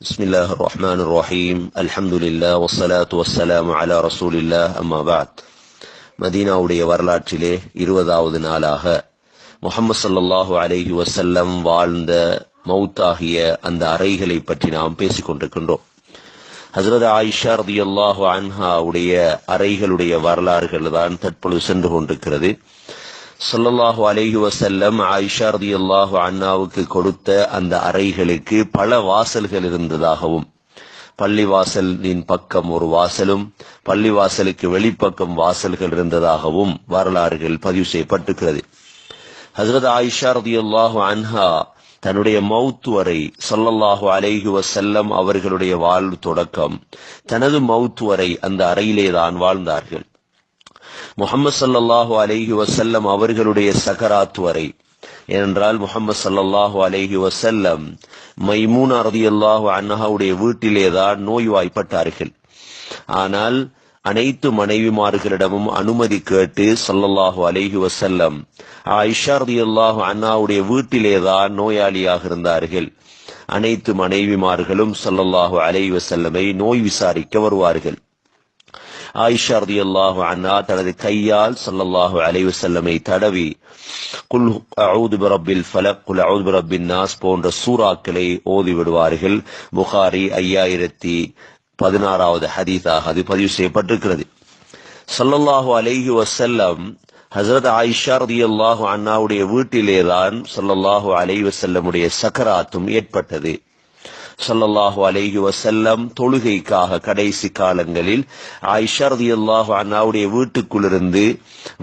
بسم الله الرحمن الرحيم الحمد لله والصلاة والسلام على رسول الله أما بعد மதீனாவுடைய வரலாற்றிலே இருபதாவது நாளாக முகமது ஸல்லல்லாஹு அலைஹி வஸல்லம் வாழ்ந்த மௌத்தாகிய அந்த அறைகளை பற்றி நாம் பேசிக் கொண்டிருக்கின்றோம் ஹசரத் ஆயிஷா ரதியல்லாஹு அன்ஹாவுடைய அறைகளுடைய வரலாறுகள் தான் தற்பொழுது சென்று கொண்டிருக்கிறது சொல்லல்லாஹு அலேஹி வசல்லம் ஆயிஷா ரதியல்லாஹு அன்ஹாவுக்கு கொடுத்த அந்த அறைகளுக்கு பல வாசல்கள் இருந்ததாகவும் பள்ளி வாசலின் பக்கம் ஒரு வாசலும் பள்ளிவாசலுக்கு வெளிப்பக்கம் வாசல்கள் இருந்ததாகவும் வரலாறுகள் பதிவு செய்யப்பட்டிருக்கிறது. ஹசரத் ஆயிஷா ரதியல்லாஹு அன்ஹா தன்னுடைய மவுத் வரை சொல்லல்லாஹு அலைஹி வசல்லம் அவர்களுடைய வாழ்வு தொடக்கம் தனது மவுத் வரை அந்த அறையிலே தான் வாழ்ந்தார்கள். முகமது சல்லாஹு அலஹி வசல்லம் அவர்களுடைய சகராத் வரை. ஏனென்றால் முகமது ஸல்லல்லாஹு அலைஹி வஸல்லம் மைமூனா ரதியல்லாஹு அன்ஹாவுடைய வீட்டிலே தான் நோய்வாய்ப்பட்டார்கள். ஆனால் அனைத்து மனைவிமார்களிடமும் அனுமதி கேட்டு ஸல்லல்லாஹு அலைஹி வசல்லம் ஆயிஷா ரதியல்லாஹு அன்ஹாவுடைய வீட்டிலே தான் நோயாளியாக இருந்தார்கள். அனைத்து மனைவிமார்களும் ஸல்லல்லாஹு அலைஹி வசல்லமை நோய் விசாரிக்க வருவார்கள். ஆயிஷா ரதியல்லாஹு அண்ணா தனது கையால் சல்லல்லாஹு அலைவு செல்லமை தடவி குல் அவுது பிரபில் ஃபலக் குல் அவுது பிரபின் நாஸ் போன்ற சூறாக்களை ஓதி விடுவார்கள். புகாரி ஐயாயிரத்தி பதினாறாவது ஹதீஸாக அது பதிவு செய்யப்பட்டிருக்கிறது. சல்லல்லாஹு அலைஹி வசல்லம் ஹசரத் ஆயிஷா ரதி அல்லாஹு வீட்டிலே தான் சல்லல்லாஹு அலைஹி வசல்லமுடைய சக்கராத்தும் ஏற்பட்டது. ஸல்லல்லாஹு அலைஹி வசல்லம் தொழுகைக்காக கடைசி காலங்களில் ஐஷாரதி அல்லாஹு அண்ணாவுடைய வீட்டுக்குள்ளிருந்து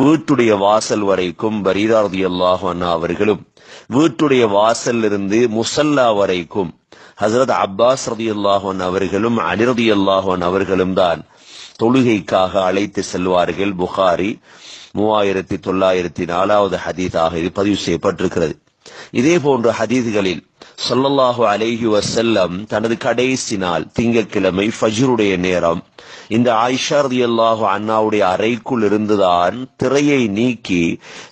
வீட்டுடைய வாசல் வரைக்கும் பரீரா அல்லாஹு அண்ணா அவர்களும் வீட்டுடைய வாசலிலிருந்து முசல்லா வரைக்கும் ஹசரத் அப்பாஸ் ரதி அல்லாஹன் அவர்களும் அனிரதி அல்லாஹன் அவர்களும் தான் தொழுகைக்காக அழைத்து செல்வார்கள். புகாரி மூவாயிரத்தி தொள்ளாயிரத்தி நாலாவது ஹதீஸாக இது பதிவு செய்யப்பட்டிருக்கிறது. இதே போன்ற ஹதீதுகளில் சொல்லல்லாஹு அலேஹி வசல்லம் தனது கடைசி நாள் திங்கட்கிழமை ஃபஜ்ருடைய நேரம் இந்த ஆயிஷா ரதியல்லாஹு அண்ணாவுடைய அறைக்குள் இருந்துதான் திரையை நீக்கி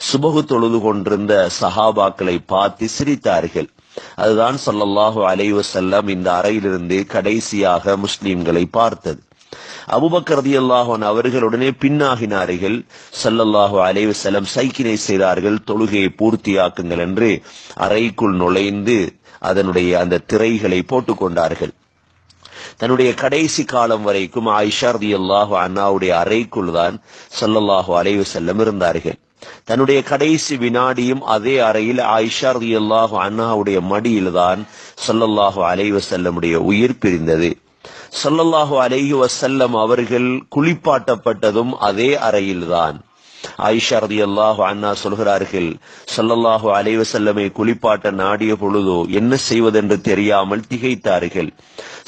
சுபகு தொழுது கொண்டிருந்த சஹாபாக்களை பார்த்து சிரித்தார்கள். அதுதான் சொல்லல்லாஹு அலைவசல்லம் இந்த அறையிலிருந்து கடைசியாக முஸ்லிம்களை பார்த்தது. அபுபக்கர் ரதியல்லாஹன் அவர்களுடனே பின்னாகினார்கள். சல்லல்லாஹு அலைவு செல்லம் சைக்கினை செய்தார்கள். தொழுகையை பூர்த்தியாக்குங்கள் என்று அறைக்குள் நுழைந்து அதனுடைய அந்த திரைகளை போட்டுக் கொண்டார்கள். தன்னுடைய கடைசி காலம் வரைக்கும் ஐஷார்தி அல்லாஹு அண்ணாவுடைய அறைக்குள் தான் சல்லல்லாஹு அலைவு செல்லம் இருந்தார்கள். தன்னுடைய கடைசி வினாடியும் அதே அறையில் ஆயிஷா ரதியல்லாஹு அண்ணாவுடைய மடியில்தான் சல்லல்லாஹு அலைவு செல்லமுடைய உயிர் பிரிந்தது. சொல்லல்லாஹு அலைஹி வசல்லம் அவர்கள் குளிப்பாட்டப்பட்டதும் அதே அறையில்தான். ஆயிஷா ரதி அல்லாஹு அண்ணா சொல்கிறார்கள் சல்லல்லாஹு அலைவசல்லமை குளிப்பாட்ட நாடிய பொழுதோ என்ன செய்வதென்று தெரியாமல் திகைத்தார்கள்.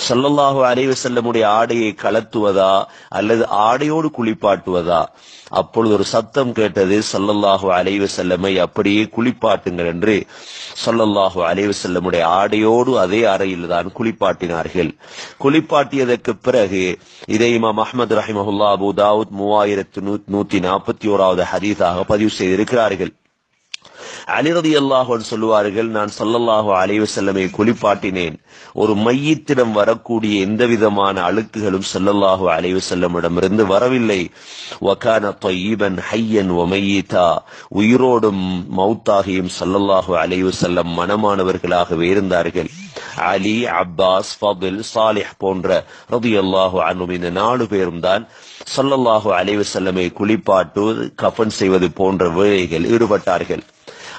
சல்லல்லாஹு அலைவசல்லமுடைய ஆடையை கலத்துவதா அல்லது ஆடையோடு குளிப்பாட்டுவதா? அப்பொழுது ஒரு சத்தம் கேட்டது சல்லல்லாஹு அலைவசல்லமை அப்படியே குளிப்பாட்டுங்கள் என்று. சல்லல்லாஹு அலைவசல்லமுடைய ஆடையோடு அதே அறையில் தான் குளிப்பாட்டினார்கள். குளிப்பாட்டியதற்கு பிறகு இதை இமாம் அஹமது ரஹிமஹுல்லா அபு தாவூத் மூவாயிரத்து நூத்தி நாற்பத்தி ஓராவது மூன்றாவது ஹதீஸாக பதிவு செய்திருக்கிறார்கள். அலிரதி அல்லாஹன் சொல்லுவார்கள் நான் சல்லல்லாஹு அலைவு செல்லமை குளிப்பாட்டினேன். ஒரு மையத்திடம் வரக்கூடிய எந்த விதமான அழுக்குகளும் சல்லல்லாஹு அலைவு செல்லமிடமிருந்து வரவில்லை. வக்கான தொய்யீபன் ஹையன் ஒமையீதா உயிரோடும் மௌத்தாகியும் சல்லல்லாஹு அலைவு செல்லம் மனமானவர்களாகவே இருந்தார்கள். அலி அப்பாஸ் ஃபபில் சாலிஹ் போன்ற ரதி அல்லாஹு அனும் இந்த நாலு பேரும் தான் சல்லல்லாஹு அலைவு செல்லமை குளிப்பாட்டு கஃபன் செய்வது போன்ற வேலைகள் ஈடுபட்டார்கள்.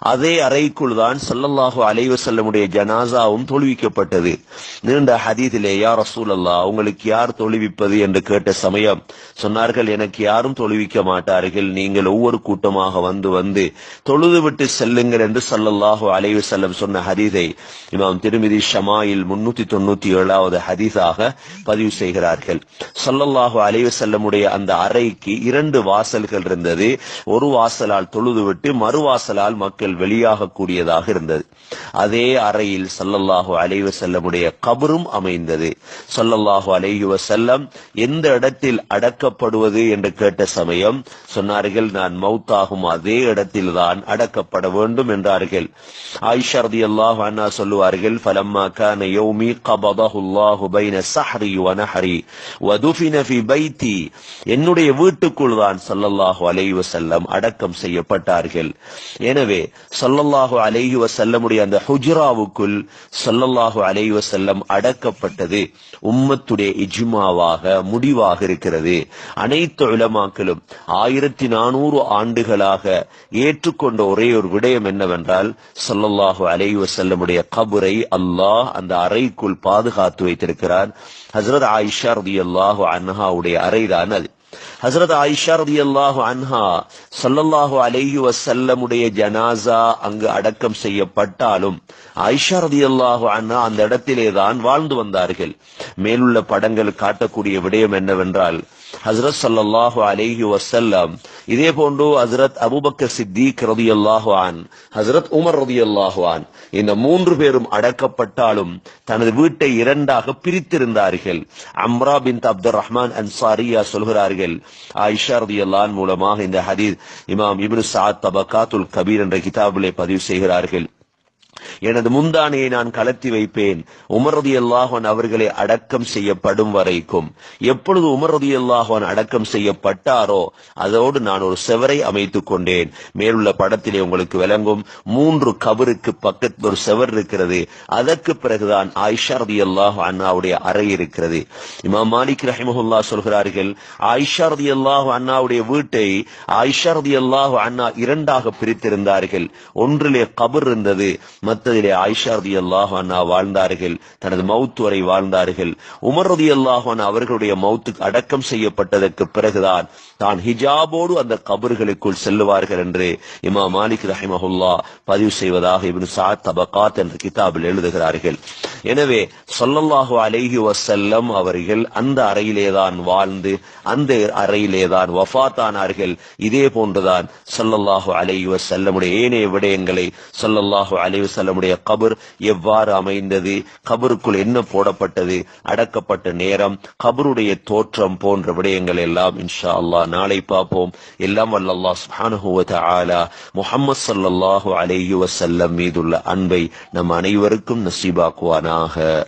அதே அறைக்குள் தான் சல்லல்லாஹு அலைவ செல்லமுடைய ஜனாசாவும் தொழுவிக்கப்பட்டது. நீண்ட ஹதீதிலே யார் ரசூல் அல்லா உங்களுக்கு யார் தொழுவிப்பது? என்று கேட்ட சமயம் சொன்னார்கள் எனக்கு யாரும் தொழுவிக்க மாட்டார்கள். நீங்கள் ஒவ்வொரு கூட்டமாக வந்து வந்து தொழுதுவிட்டு செல்லுங்கள் என்று சல்லல்லாஹு அலைவ செல்லம் சொன்ன ஹதீதை இமாம் திருமிதி ஷமாயில் முன்னூத்தி தொண்ணூத்தி ஏழாவது ஹதீஸாக பதிவு செய்கிறார்கள். சல்லல்லாஹு அலைவ செல்லமுடைய அந்த அறைக்கு இரண்டு வாசல்கள் இருந்தது. ஒரு வாசலால் தொழுதுவிட்டு மறுவாசலால் மக்கள் ரூஹுக்கள் வெளியாகக்கூடியதாக இருந்தது. அதே அறையில் சல்லல்லாஹு அலைவ செல்லமுடைய கபரும் அமைந்தது. சல்லல்லாஹு அலைஹி செல்லம் எந்த இடத்தில் அடக்கப்படுவது என்று கேட்ட சமயம் சொன்னார்கள் நான் மௌத்தாகும் அதே இடத்தில் தான் அடக்கப்பட வேண்டும் என்றார்கள். ஆயிஷா அல்லாஹ் அண்ணா சொல்லுவார்கள் ஃபலம்மா கான யௌமி கபதஹு அல்லாஹு பைன ஸஹ்ரி வ நஹ்ரி வ துஃபின ஃபி பைத்தி. என்னுடைய வீட்டுக்குள் தான் சல்லல்லாஹு அலைஹி வஸல்லம் அடக்கம் செய்யப்பட்டார்கள். எனவே ஸல்லல்லாஹு அலைஹி வசல்லமுடைய அந்த ஹுஜ்ராவுக்குள் ஸல்லல்லாஹு அலைஹி வசல்லம் அடக்கப்பட்டது உம்மத்துடைய இஜ்மாவாக முடிவாக இருக்கிறது. அனைத்து உலமாக்களும் ஆயிரத்தி நானூறு ஆண்டுகளாக ஏற்றுக்கொண்ட ஒரே ஒரு விடயம் என்னவென்றால் ஸல்லல்லாஹு அலைஹி வசல்லமுடைய கபுரை அல்லாஹ் அந்த அறைக்குள் பாதுகாத்து வைத்திருக்கிறார். ஹசரத் ஆயிஷா ரதி அல்லாஹு அன்ஹாவுடைய அறைதான் அது. ஹசரத் ஆயிஷா ரதி அல்லாஹு அன்ஹா சல்லல்லாஹு அலைஹி வசல்லமுடைய ஜனாசா அங்கு அடக்கம் செய்யப்பட்டாலும் ஆயிஷா ரலியல்லாஹு அன்ஹா அந்த இடத்திலே தான் வாழ்ந்து வந்தார்கள். மேலுள்ள படங்கள் காட்டக்கூடிய விடயம் என்னவென்றால் ஹசரத் சல்லாஹு அலேஹி வசல்லம் இதே போன்று ஹசரத் அபுபக்கர் சித்திக் ரதி அன் ஹசரத் உமர் ரதி அன் இந்த மூன்று பேரும் அடக்கப்பட்டாலும் தனது வீட்டை இரண்டாக பிரித்திருந்தார்கள். அம்ரா பின் அப்துல் ரஹ்மான் அன்சாரியா சொல்கிறார்கள் ஆயிஷா ரதி அன் மூலமாக இந்த ஹதீத் இமாம் இபின் சாத் தபகாத்துல் கபீர் என்ற கிதாபிலே பதிவு செய்கிறார்கள். எனது முந்தானையை நான் கலத்தி வைப்பேன். உமரதி அல்லாஹன் அவர்களை அடக்கம் செய்யப்படும் வரைக்கும். எப்பொழுது உமரதி அல்லாஹன் அடக்கம் செய்யப்பட்டாரோ அதோடு நான் ஒரு செவரை அமைத்துக் கொண்டேன். மேலுள்ள படத்திலே உங்களுக்கு விளங்கும் மூன்று கபருக்கு பக்கத்தில் ஒரு செவர் இருக்கிறது. அதற்கு பிறகுதான் ஆயிஷா ரதி அல்லாஹ் அண்ணாவுடைய அறை இருக்கிறது. இமாம் மாலிக் ரஹிமஹுல்லா சொல்கிறார்கள் ஆயிஷா ரதி அல்லாஹ் அண்ணாவுடைய வீட்டை ஆயிஷா ரதி அல்லாஹ் அண்ணா இரண்டாக பிரித்திருந்தார்கள். ஒன்றிலே கபர் இருந்தது மத்ததிலே ஆயிஷா ரதி அல்லாஹானா வாழ்ந்தார்கள் தனது மவுத் வரை வாழ்ந்தார்கள். உமர் ரதி அல்லாஹான் அவர்களுடைய மவுத்துக்கு அடக்கம் செய்யப்பட்டதற்கு பிறகுதான் தான் ஹிஜாபோடு அந்த கபர்களுக்குள் செல்லுவார்கள் என்று இமா மாலிக் ரஹிமஹுல்லா பதிவு செய்வதாக இப்னு சாத் தபகாத் என்ற கிதாபில் எழுதுகிறார்கள். எனவே சொல்லல்லாஹு அலைஹி வசல்லம் அவர்கள் அந்த அறையிலேதான் வாழ்ந்து அந்த அறையிலேதான் வஃபாத்தானார்கள். இதே போன்றுதான் சொல்லல்லாஹு அலைஹி வசல்லமுடைய ஏனைய விடயங்களை சொல்லல்லாஹு அலைஹி வஸல்லமுடைய கபர் எவ்வாறு அமைந்தது? கபருக்குள் என்ன போடப்பட்டது? அடக்கப்பட்ட நேரம் கபருடைய தோற்றம் போன்ற விடயங்கள் எல்லாம் இன்ஷா அல்லாஹ் நாளை பார்ப்போம். எல்லாம் வல்லல்லா சுஹானுவத ஆலா முஹம்மது சல்லாஹூ அலைஹி மீதுள்ள அன்பை நம் அனைவருக்கும் நசீபாக்குவானாக.